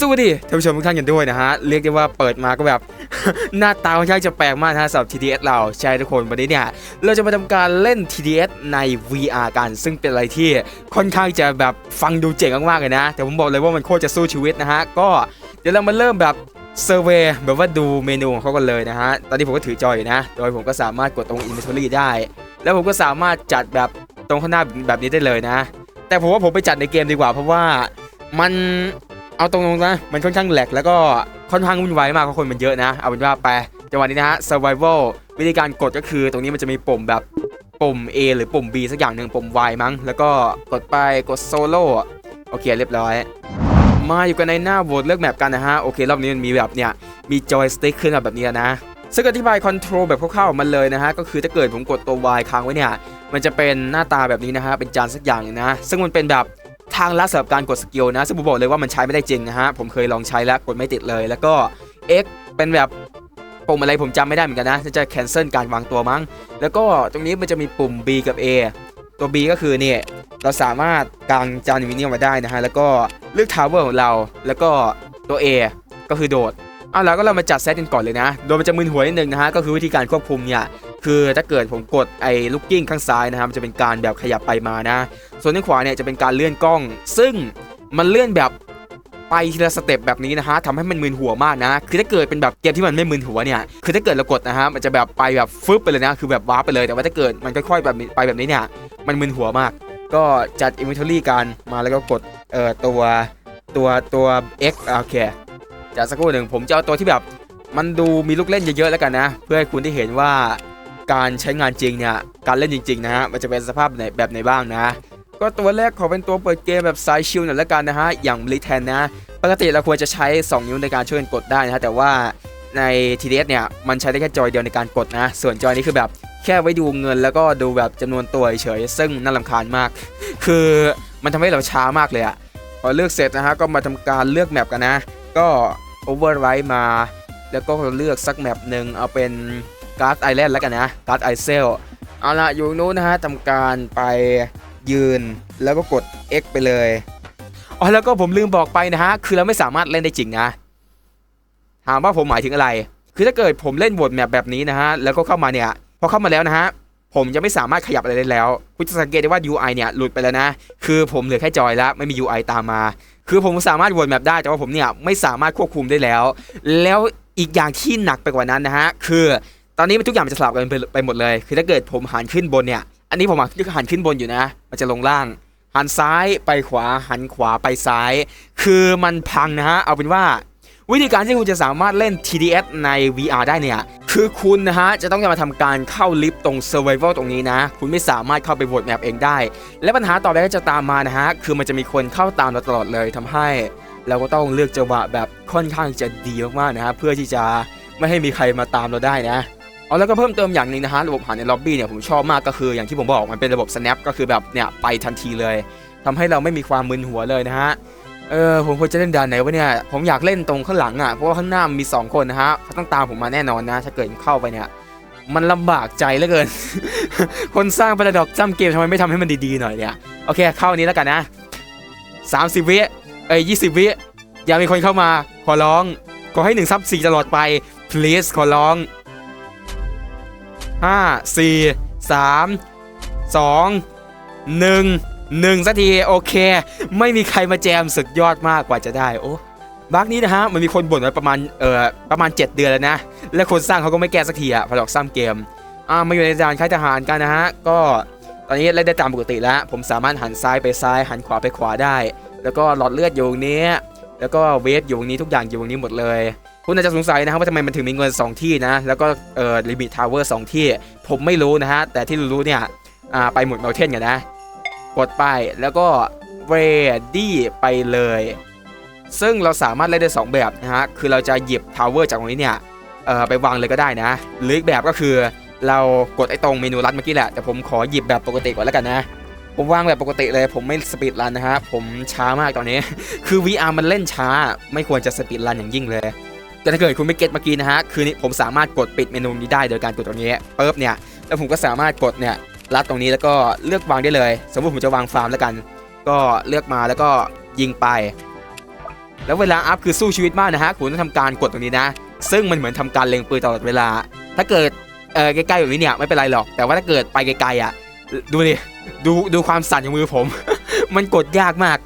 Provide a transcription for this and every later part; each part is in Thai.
สวัสดีท่านผู้ชมทุกท่านกันด้วยนะฮะ เรียกได้ว่าเปิดมาก็แบบ หน้าตาค่อนข้างจะแปลกมากนะฮะสำหรับ TDS เราใช่ทุกคนวันนี้เนี่ย เราจะมาทำการเล่น TDS ใน VR กัน ซึ่งเป็นอะไรที่ค่อนข้างจะแบบฟังดูเจ๋งมากๆเลยนะ แต่ผมบอกเลยว่ามันโคตรจะสู้ชีวิตนะฮะ ก็เดี๋ยวเรามาเริ่มแบบเซอร์เวย์แบบว่าดูเมนูของเขากันเลยนะฮะ ตอนนี้ผมก็ถือจอยอยู่นะ โดยผมก็สามารถกดตรง Inventory ได้ แล้วผมก็สามารถจัดแบบตรงข้างหน้าแบบนี้ได้เลยนะ แต่ผมว่าผมไปจัดในเกมดีกว่าเพราะว่ามัน เอาตรงๆนะมันค่อนข้างแหลกแล้วก็ค่อนข้างวุ่นวายมากเพราะคนมันเยอะนะ เอาเป็นว่าไปจังหวะนี้นะฮะ survival วิธีการกดก็คือตรงนี้มันจะมีปุ่มแบบปุ่ม A หรือปุ่ม B สักอย่างหนึ่งปุ่ม Y มั้ง แล้วก็กดไปกดโซโล่โอเคเรียบร้อย มาอยู่กันในหน้าโหวตเลือกแมปกันนะฮะ โอเค รอบนี้มันมีแบบเนี่ยมีจอยสติ๊กขึ้นมาแบบนี้นะซึ่งอธิบายคอนโทรลแบบคร่าวๆมันเลยนะฮะ ก็คือถ้าเกิดผมกดตัว Y ค้างไว้เนี่ย มันจะเป็นหน้าตาแบบนี้นะฮะ เป็นจานสักอย่างนึงนะซึ่งมันเป็นแบบ ทางลัดสำหรับการกดสกิลนะ ซึ่งผมบอกเลยว่ามันใช้ไม่ได้จริงนะฮะ ผมเคยลองใช้แล้วกดไม่ติดเลย แล้วก็ X เป็นแบบปุ่มอะไรผมจำไม่ได้เหมือนกันนะจะ cancel การวางตัวมั้ง แล้วก็ตรงนี้มันจะมีปุ่ม B กับ A ตัว B ก็คือเนี่ยเราสามารถกางจานวิเนียมมาได้นะฮะ แล้วก็เลือกทาวเวอร์ของเรา แล้วก็ตัว A ก็คือโดดเอาแล้วก็เรามาจัดเซตกันก่อนเลยนะ โดยมันจะมึนหัวนิดนึงนะฮะ ก็คือวิธีการควบคุมเนี่ย คือถ้าเกิดผมกดไอ้ลูกกิ้งข้างซ้ายนะครับมันจะเป็นการแบบขยับไปมานะ ส่วนข้างขวาเนี่ยจะเป็นการเลื่อนกล้อง ซึ่งมันเลื่อนแบบไปทีละสเต็ปแบบนี้นะฮะทำให้มันมึนหัวมากนะ คือถ้าเกิดเป็นแบบเกมที่มันไม่มึนหัวเนี่ย คือถ้าเกิดเรากดนะฮะ มันจะแบบไปแบบฟึบไปเลยนะ คือแบบว้าร์ปไปเลย แต่ว่าถ้าเกิดมันค่อยๆแบบไปแบบนี้เนี่ย มันมึนหัวมาก ก็จัด inventory กันมาแล้วก็กดเอ่อตัวตัวตัว X โอเคจัดสักครู่หนึ่งผมจะเอาตัวที่แบบ มันดูมีลูกเล่นเยอะๆแล้วกันนะ เพื่อให้คุณได้เห็นว่า การใช้งานจริงเนี่ยการเล่นจริงๆนะฮะมันจะเป็นสภาพไหนแบบไหนบ้างนะก็ตัวแรกขอเป็นตัวเปิดเกมแบบสายชิลหน่อยล้วกันนะฮะอย่างบลิแทนนะปกติเราควรจะใช้ 2 นิ้วในการช่วยกันกดได้นะฮะแต่ว่าใน TDS เนี่ยมันใช้ได้แค่จอยเดียวในการกดนะ ส่วนจอยนี้คือแบบแค่ไว้ดูเงินแล้วก็ดูแบบจำนวนตัวเฉยซึ่งน่ารำคาญมาก คือมันทำให้เราช้ามากเลยอะพอเลือกเสร็จนะฮะก็มาทำการเลือกแมปกันนะ ก็ override มา แล้วก็เลือกสักแมปหนึ่งเอาเป็น การ์ดไอแลนด์แล้วกันนะการ์ดไอเซลเอาละอยู่นู้นนะฮะทำการไปยืนแล้วก็กด X ไปเลยอ๋อแล้วก็ผมลืมบอกไปนะฮะคือเราไม่สามารถเล่นได้จริงนะถามว่าผมหมายถึงอะไร คือถ้าเกิดผมเล่นบทแมปแบบนี้นะฮะแล้วก็เข้ามาเนี่ยพอเข้ามาแล้วนะฮะผมจะไม่สามารถขยับอะไรได้แล้ว คุณจะสังเกตได้ว่า UI เนี่ยหลุดไปแล้วนะ คือผมเหลือแค่จอยแล้วไม่มี UI ตามมา คือผมสามารถวนแมปได้ แต่ว่าผมเนี่ยไม่สามารถควบคุมได้แล้ว แล้วอีกอย่างที่หนักไปกว่านั้นนะฮะ คือ ตอนนี้มันทุกอย่างมันจะสลับกันไปไปหมดเลย คือถ้าเกิดผมหันขึ้นบนเนี่ย อันนี้ผมหันขึ้นบนอยู่นะ มันจะลงล่าง หันซ้ายไปขวา หันขวาไปซ้าย คือมันพังนะฮะ เอาเป็นว่า วิธีการที่คุณจะสามารถเล่น TDS ใน VR ได้เนี่ย คือคุณนะฮะ จะต้องมาทำการเข้าลิฟต์ตรง Survival ตรงนี้นะ คุณไม่สามารถเข้าไปโหวตแมปเองได้ และปัญหาต่อไปก็จะตามมานะฮะ คือมันจะมีคนเข้าตามเราตลอดเลยทำให้เราก็ต้องเลือกจังหวะแบบค่อนข้างจะดีมากๆนะฮะเพื่อที่จะไม่ให้มีใครมาตามเราได้นะ เอาแล้วก็เพิ่มเติมอย่างหนึ่งนะฮะระบบหาในล็อบบี้เนี่ยผมชอบมากก็คืออย่างที่ผมบอกมันเป็นระบบ snap ก็คือแบบเนี่ยไปทันทีเลยทำให้เราไม่มีความมึนหัวเลยนะฮะเออผมควรจะเล่นด่านไหนวะเนี่ยผมอยากเล่นตรงข้างหลังอะเพราะว่าข้างหน้ามี 2 คนนะฮะเขาต้องตามผมมาแน่นอนนะ ถ้าเกิดเข้าไปเนี่ยมันลำบากใจเหลือเกิน คนสร้างประดอกจ้ำเกมทำไมไม่ทำให้มันดีๆหน่อยเนี่ยโอเคเข้านี้แล้วกันนะ30 วิเอ้ย20 วิอย่ามีคนเข้ามาขอร้องขอให้1ซับ4ตลอดไป please ขอร้อง 5 4 3 2 1 1สักทีโอเค ไม่มีใครมาแจมศึกยอดมากกว่าจะได้โอ้บักนี้นะฮะมันมีคนบ่นไว้ประมาณเอ่อประมาณ 7 เดือนแล้วนะ และคนสร้างเขาก็ไม่แก้สักทีอะพอดอกซ้ำเกมอ่ามาอยู่ในด่านค่ายทหารกันนะฮะก็ตอนนี้เล่นได้ตามปกติแล้ว ผมสามารถหันซ้ายไปซ้ายหันขวาไปขวาได้ แล้วก็หลอดเลือดอยู่ตรงนี้ แล้วก็เวฟอยู่ตรงนี้ทุกอย่างอยู่ตรงนี้หมดเลย คุณอาจจะสงสัยนะครับว่าทำไมมันถึงมีเงิน 2 ที่นะ แล้วก็เอ่อลิมิตทาวเวอร์สที่ ผมไม่รู้นะฮะ แต่ที่รู้เนี่ยอ่าไปหมุดเมลเทนกันนะ กดไปแล้วก็ ready ไปเลย ซึ่งเราสามารถเล่นได้ 2 แบบนะฮะ คือเราจะหยิบทาวเวอร์จากตรงนี้เนี่ยเอ่อไปวางเลยก็ได้นะ หรืออีกแบบก็คือเรากดไอ้ตรงเมนูรัดเมื่อกี้แหละ แต่ผมขอหยิบแบบปกติก่อนแล้วกันนะผมวางแบบปกติเลย ผมไม่สปีดรันนะฮะ ผมช้ามากตอนนี้ คือ VR มันเล่นช้า ไม่ควรจะสปีดรันอย่างยิ่งเลย แต่ถ้าเกิดคุณไม่เก็ตเมื่อกี้นะฮะ คือนี่ผมสามารถกดปิดเมนูนี้ได้โดยการกดตรงนี้ปุ๊บเนี่ย แล้วผมก็สามารถกดเนี่ยลัดตรงนี้แล้วก็เลือกวางได้เลย สมมติผมจะวางฟาร์มแล้วกัน ก็เลือกมาแล้วก็ยิงไป แล้วเวลาอัพคือสู้ชีวิตมากนะฮะ คุณต้องทำการกดตรงนี้นะ ซึ่งมันเหมือนทำการเล็งปืนตลอดเวลา ถ้าเกิดเออใกล้ๆแบบนี้เนี่ยไม่เป็นไรหรอก แต่ว่าถ้าเกิดไปไกลๆอะ ดูดิ ดูดูความสั่นของมือผม มันกดยากมาก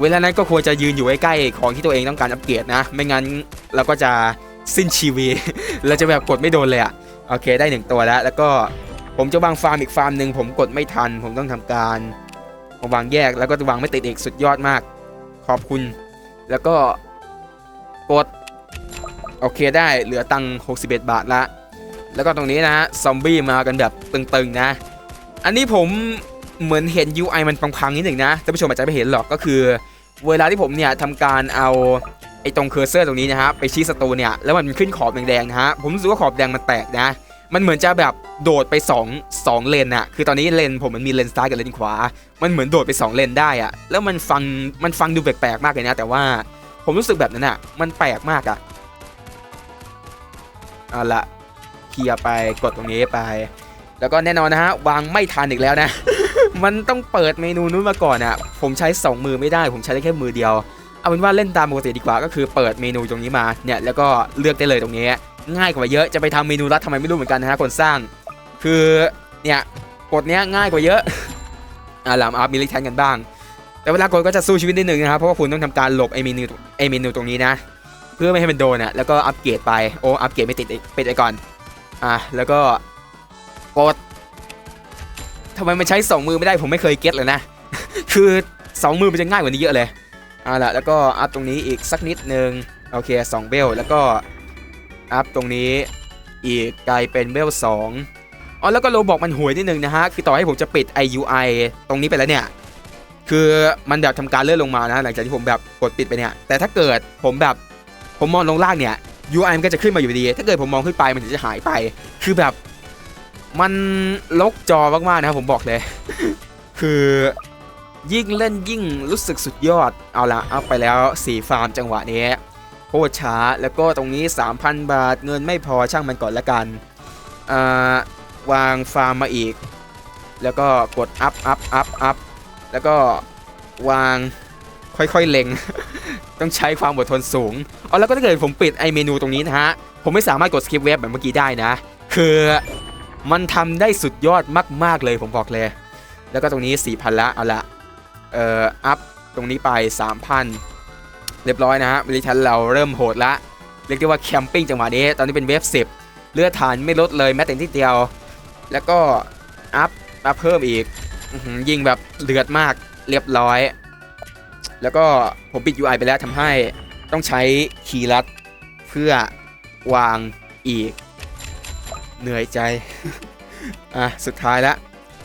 เวลานั้นก็ควรจะยืนอยู่ใกล้ๆของที่ตัวเองต้องการอัปเกรดนะ ไม่งั้นเราก็จะสิ้นชีวิตเราจะแบบกดไม่โดนเลยอะโอเคได้หนึ่งตัวแล้ว แล้วก็ผมจะวางฟาร์มอีกฟาร์มหนึ่งผมกดไม่ทัน ผมต้องทำการวางแยกแล้วก็วางไม่ติดอีกสุดยอดมาก ขอบคุณ แล้วก็กดโอเคได้เหลือตังค์61 บาทละ แล้วก็ตรงนี้นะฮะซอมบี้มากันแบบตึงๆนะ อันนี้ผม เหมือนเห็น UI มันพังๆนิดหนึ่งนะท่านผู้ชมอาจจะไม่เห็นหรอกก็คือ เวลาที่ผมเนี่ยทำการเอาไอ้ตรงเคอร์เซอร์ตรงนี้นะฮะไปชี้ศัตรูเนี่ยแล้วมันขึ้นขอบแดงๆนะฮะผมรู้สึกว่าขอบแดงมันแตกนะ มันเหมือนจะแบบโดดไป2 2เลนอะคือตอนนี้เลนผมมันมีเลนซ้ายกับเลนขวา มันเหมือนโดดไป 2 เลนได้อะแล้วมันฟังมันฟังดูแปลกๆมากเลยนะ แต่ว่าผมรู้สึกแบบนั้นอะมันแปลกมากอะเอาละเคลียร์ไปกดตรงนี้ไป แล้วก็แน่นอนนะฮะวางไม่ทันอีกแล้วนะ มันต้องเปิดเมนูนู้นมาก่อนอะผมใช้ 2 มือไม่ได้ ผมใช้ได้แค่มือเดียว เอาเป็นว่าเล่นตามปกติดีกว่าก็คือเปิดเมนูตรงนี้มาเนี่ยแล้วก็เลือกได้เลยตรงนี้ ง่ายกว่าเยอะจะไปทำเมนูลัดทำไมไม่รู้เหมือนกันนะฮะคนสร้าง คือเนี่ยกดเนี้ยง่ายกว่าเยอะอ่าลามอัพมิลิแทนกันบ้าง แต่เวลากดก็จะสู้ชีวิตนิดนึงนะครับเพราะว่าคุณต้องทำการหลบไอเมนูไอเมนูตรงนี้นะ เพื่อไม่ให้มันโดนอะแล้วก็อัปเกรดไปโอ้อัปเกรดไม่ติดอีกปิดไปก่อนอะแล้วก็กด ทำไมมันใช้สองมือไม่ได้ผมไม่เคยเก็ตเลยนะ คือสองมือมันจะง่ายกว่านี้เยอะเลยเอาละแล้วก็อัพตรงนี้อีกสักนิดนึงโอเค2เบลแล้วก็อัพตรงนี้อีกกลายเป็นเบล2อ๋อแล้วก็โลบอกมันห่วยนิดนึงนะฮะ คือต่อให้ผมจะปิด IUI ตรงนี้ไปแล้วเนี่ย คือมันแบบทำการเลื่อนลงมานะ หลังจากที่ผมแบบกดปิดไปเนี่ย แต่ถ้าเกิดผมแบบผมมองลงล่างเนี่ย UI มันก็จะขึ้นมาอยู่ดี ถ้าเกิดผมมองขึ้นไปมันจะหายไป คือแบบ มันลกจอมากๆนะครับผมบอกเลย คือยิ่งเล่นยิ่งรู้สึกสุดยอด เอาละเอาไปแล้วสีฟาร์มจังหวะนี้โคตรช้าแล้วก็ตรงนี้ 3,000 บาทเงินไม่พอช่างมันก่อนละกันอ่าวางฟาร์มมาอีก แล้วก็กดอัพอัพอัพอัพแล้วก็วางค่อยๆเล็ง ต้องใช้ความอดทนสูงเอาแล้วก็ถ้าเกิดผมปิดไอเมนูตรงนี้นะฮะ ผมไม่สามารถกดสกิปเว็บแบบเมื่อกี้ได้นะ คือ มันทำได้สุดยอดมาก ๆ เลยผมบอกเลย แล้วก็ตรงนี้ 4,000 ละเอาละเอ่ออัพตรงนี้ไป 3,000 เรียบร้อยนะฮะบริษัทเราเริ่มโหดละ เรียกได้ว่าแคมปิ้งจังหวะนี้ ตอนนี้เป็นเวฟ10 เลือดฐานไม่ลดเลยแม้แต่นิดเดียว แล้วก็อัพอัพเพิ่มอีกยิงแบบเลือดมากเรียบร้อย แล้วก็ผมปิด UI ไปแล้วทำให้ต้องใช้คีย์ลัดเพื่อวางอีก เหนื่อยใจ อะ สุดท้ายแล้ว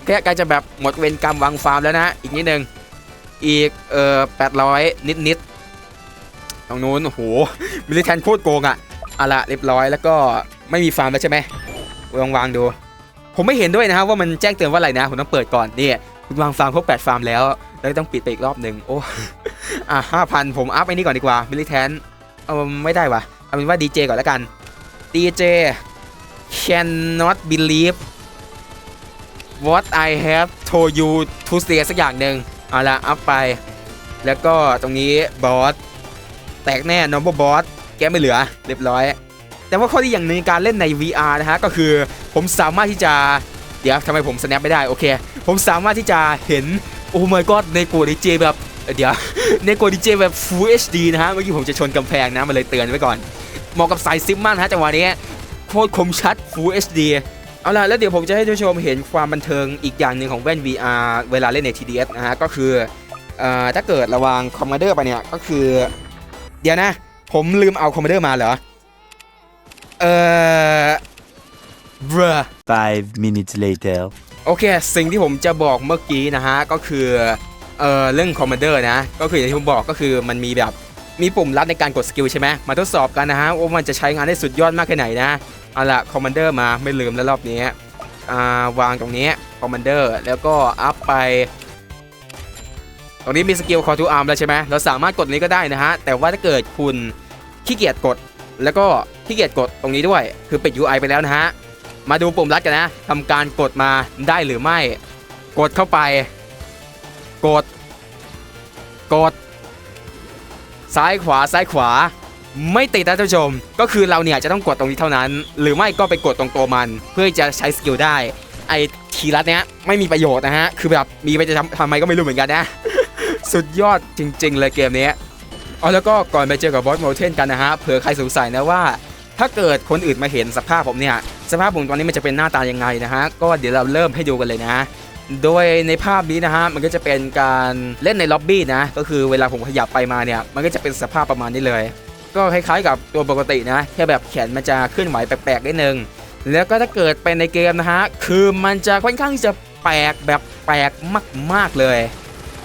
แค่ใกล้จะแบบหมดเวรกรรมวางฟาร์มแล้วนะ อีกนิดนึง อีก เอ่อแปดร้อยนิดนิดๆตรงนู้นโอ้โหมิลิแทนโคตรโกงอะอาละเรียบร้อยแล้วก็ไม่มีฟาร์มแล้วใช่ไหมลองวางดู ผมไม่เห็นด้วยนะครับว่ามันแจ้งเตือนว่าอะไรนะ ผมต้องเปิดก่อนนี่คุณวางฟาร์มครบแปดฟาร์มแล้วแล้วต้องปิดไปอีกรอบหนึ่งโอ้อะห้าพันผมอัพไอ้นี่ก่อนดีกว่ามิลิแทนเอาไม่ได้วะเอาเป็นว่าดีเจก่อนแล้วกัน DJ cannot believe what I have told you to say สักอย่างหนึ่งเอาละอัพไป แล้วก็ตรงนี้บอสแตกแน่ normal boss แกไม่เหลือ เรียบร้อย แต่ว่าข้อดีอย่างหนึ่งการเล่นใน VR นะฮะ ก็คือผมสามารถที่จะ เดี๋ยวทำไมผม snap ไม่ได้ โอเค ผมสามารถที่จะเห็น โอ้ my god ในกูดีเจแบบ เดี๋ยว ในกูดีเจแบบ Full HD นะฮะ เมื่อกี้ผมจะชนกำแพงนะ มันเลยเตือนไว้ก่อนเหมาะกับสายซิมมากนะฮะจังหวะนี้ โคตรคมชัด Full HD เอาล่ะ แล้วเดี๋ยวผมจะให้ท่านผู้ชมเห็นความบันเทิงอีกอย่างหนึ่งของแว่น VR เวลาเล่นใน TDS นะฮะ ก็คือเอ่อถ้าเกิดระวางคอมมานเดอร์ไปเนี่ย ก็คือ เดี๋ยวนะ ผมลืมเอาคอมมานเดอร์มาเหรอ เอ่อ bruh Five minutes later. โอเค สิ่งที่ผมจะบอกเมื่อกี้นะฮะ ก็คือ เอ่อ เรื่องคอมมานเดอร์นะ ก็คืออย่างที่ผมบอกก็คือมันมีแบบ มีปุ่มลัดในการกดสกิลใช่ไหมมาทดสอบกันนะฮะว่ามันจะใช้งานได้สุดยอดมากแค่ไหนนะ เอาละคอมมานเดอร์มาไม่ลืมแล้วรอบนี้อ่าวางตรงนี้คอมมานเดอร์แล้วก็อัพไป ตรงนี้มีสกิล call to arm แล้วใช่ไหมเราสามารถกดนี้ก็ได้นะฮะ แต่ว่าถ้าเกิดคุณขี้เกียจกด แล้วก็ขี้เกียจกดตรงนี้ด้วย คือปิด UI ไปแล้วนะฮะ มาดูปุ่มลัดกันนะทำการกดมาได้หรือไม่ กดเข้าไป กด กด ซ้ายขวาซ้ายขวา ไม่ติดนะท่านผู้ชม ก็คือเราเนี่ยจะต้องกดตรงนี้เท่านั้น หรือไม่ก็ไปกดตรงตัวมัน เพื่อจะใช้สกิลได้ ไอ้คีย์ลัดเนี้ยไม่มีประโยชน์นะฮะ คือแบบมีไปจะทำทำไมก็ไม่รู้เหมือนกันนะ สุดยอดจริง ๆ เลยเกมนี้อ๋อแล้วก็ก่อนไปเจอกับบอสโมเทนกันนะฮะเผื่อใครสงสัยนะว่า ถ้าเกิดคนอื่นมาเห็นสภาพผมเนี่ยสภาพผมตอนนี้มันจะเป็นหน้าตายังไงนะฮะก็เดี๋ยวเราเริ่มให้ดูกันเลยนะโดยในภาพนี้นะฮะมันก็จะเป็นการเล่นในล็อบบี้นะก็คือเวลาผมขยับไปมาเนี่ยมันก็จะเป็นสภาพประมาณนี้เลย ก็คล้ายๆกับตัวปกตินะแค่แบบแขนมันจะเคลื่อนไหวแปลกๆนิดนึงแล้วก็ถ้าเกิดเป็นในเกมนะฮะคือมันจะค่อนข้างจะแปลกแบบแปลกมากๆเลย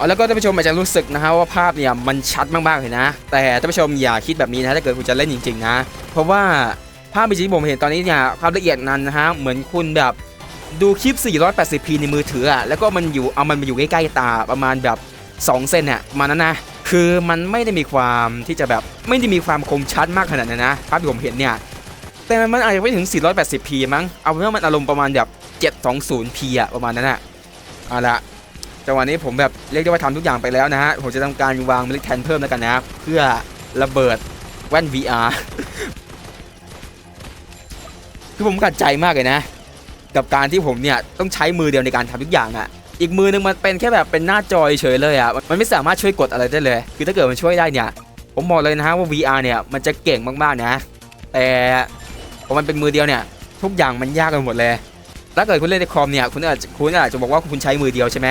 แล้วก็ท่านผู้ชมอาจจะรู้สึกนะฮะว่าภาพเนี่ยมันชัดมากๆเลยนะ แต่ท่านผู้ชมอย่าคิดแบบนี้นะถ้าเกิดคุณจะเล่นจริงๆนะ เพราะว่าภาพที่ผมเห็นตอนนี้เนี่ยความละเอียดนั้นนะฮะเหมือนคุณแบบดูคลิป 480p ในมือถืออะแล้วก็มันอยู่เอามันมาอยู่ใกล้ๆตาประมาณแบบ 2 เซนเนี่ยประมาณนั้นนะ คือมันไม่ได้มีความที่จะแบบไม่ได้มีความคมชัดมากขนาดนั้นนะภาพที่ผมเห็นเนี่ยแต่มันอาจจะไม่ถึง 480p มั้ง เอาเป็นว่ามันอารมณ์ประมาณแบบ 720p อะประมาณนั้นอะเอาละจังหวะนี้ผมแบบเรียกได้ว่าทำทุกอย่างไปแล้วนะฮะ ผมจะทำการวางเมล็ดแทนเพิ่มแล้วกันนะ เพื่อระเบิดแว่น VR คือผมกัดใจมากเลยนะ กับการที่ผมเนี่ยต้องใช้มือเดียวในการทำทุกอย่างอะ อีกมือนึงมันเป็นแค่แบบเป็นหน้าจอยเฉยเลยอะมันไม่สามารถช่วยกดอะไรได้เลย คือถ้าเกิดมันช่วยได้เนี่ย ผมบอกเลยนะฮะว่า VR เนี่ยมันจะเก่งมากๆนะ แต่พอมันเป็นมือเดียวเนี่ย ทุกอย่างมันยากกันหมดเลยถ้าเกิดคุณเล่นในคอมเนี่ยคุณอาจจะคุณอาจจะบอกว่าคุณใช้มือเดียวใช่ไหม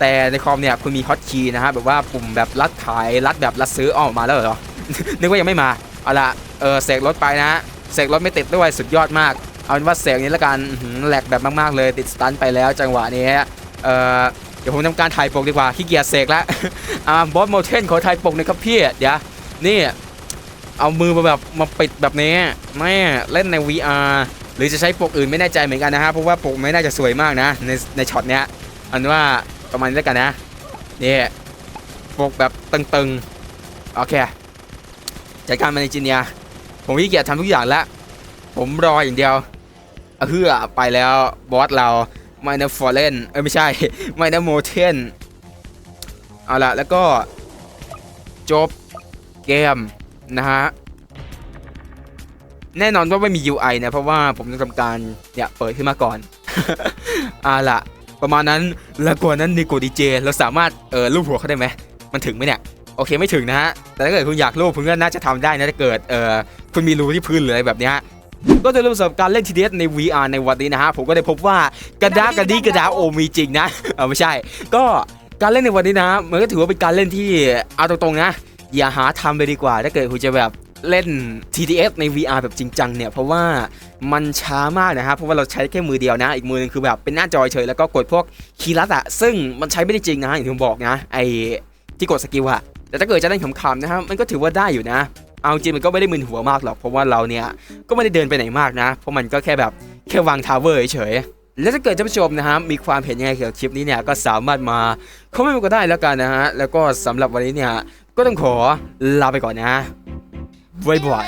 แต่ในคอมเนี่ยคุณมีฮอตคีย์นะฮะแบบว่าปุ่มแบบรัดขายรัดแบบรัดซื้อออกมาแล้วเหรอ นึกว่ายังไม่มาเอาละเออเสกรถไปนะเสกรถไม่ติดด้วยสุดยอดมาก เอาเป็นว่าเสกนี้ละกันแหลกแบบมากๆเลยติดสตันไปแล้วจังหวะนี้ เออเดี๋ยวผมทำการถ่ายปกดีกว่าขี้เกียจเสกแล้วอ่าบอสโมเทนขอถ่ายปกหน่อยครับพี่เดี๋ยวนี่เอามือมาแบบมาปิดแบบนี้แม่เล่นใน VR หรือจะใช้ปกอื่นไม่แน่ใจเหมือนกันนะฮะเพราะว่าปกไม่น่าจะสวยมากนะในในช็อตเนี้ยอันว่าประมาณนี้แล้วกันนะนี่ปกแบบตึงๆโอเคจัดการมันในจีเนียผมขี้เกียจทำทุกอย่างแล้วผมรออย่างเดียวเฮือไปแล้วบอสเรา ไม่นะฟอร์เรนเอ้ยไม่ใช่ไม่นะโมเทนเอาละแล้วก็จบเกมนะฮะ แน่นอนว่าไม่มี UI นะ เพราะว่าผมต้องทำการเนี่ยเปิดขึ้นมาก่อน เอาละประมาณนั้นแล้วกว่านั้นนิโกดีเจเราสามารถเออรูปหัวเขาได้ไหมมันถึงไหมเนี่ยโอเคไม่ถึงนะฮะ แต่ถ้าเกิดคุณอยากรูปคุณก็น่าจะทำได้นะถ้าเกิดเออคุณมีรูที่พื้นหรืออะไรแบบนี้ ก็โดยรวมสำหรับการเล่น TDS ใน VR ในวันนี้นะฮะ ผมก็ได้พบว่ากระดากระดีกระดาโอมีจริงนะเออไม่ใช่ ก็การเล่นในวันนี้นะ มันก็ถือว่าเป็นการเล่นที่เอาตรงๆนะ อย่าหาทำเลยดีกว่า ถ้าเกิดคุณจะแบบเล่น TTS ใน VR แบบจริงจังเนี่ย เพราะว่ามันช้ามากนะครับ เพราะว่าเราใช้แค่มือเดียวนะ อีกมือนึงคือแบบเป็นหน้าจอยเฉยแล้วก็กดพวกคีย์ลัดอะซึ่งมันใช้ไม่ได้จริงนะอย่างที่ผมบอกนะไอที่กดสกิลอะแต่ถ้าเกิดจะเล่นขำๆนะครับมันก็ถือว่าได้อยู่นะ เอาจริงมันก็ไม่ได้มึนหัวมากหรอกเพราะว่าเราเนี่ยก็ไม่ได้เดินไปไหนมากนะ เพราะมันก็แค่แบบแค่วางทาวเวอร์เฉยๆแล้วถ้าเกิดท่านผู้ชมนะฮะมีความเห็นยังไงเกี่ยวกับคลิปนี้เนี่ยก็สามารถมาคอมเมนต์มาก็ได้แล้วกันนะฮะแล้วก็สำหรับวันนี้เนี่ยก็ต้องขอลาไปก่อนนะบ๊ายบาย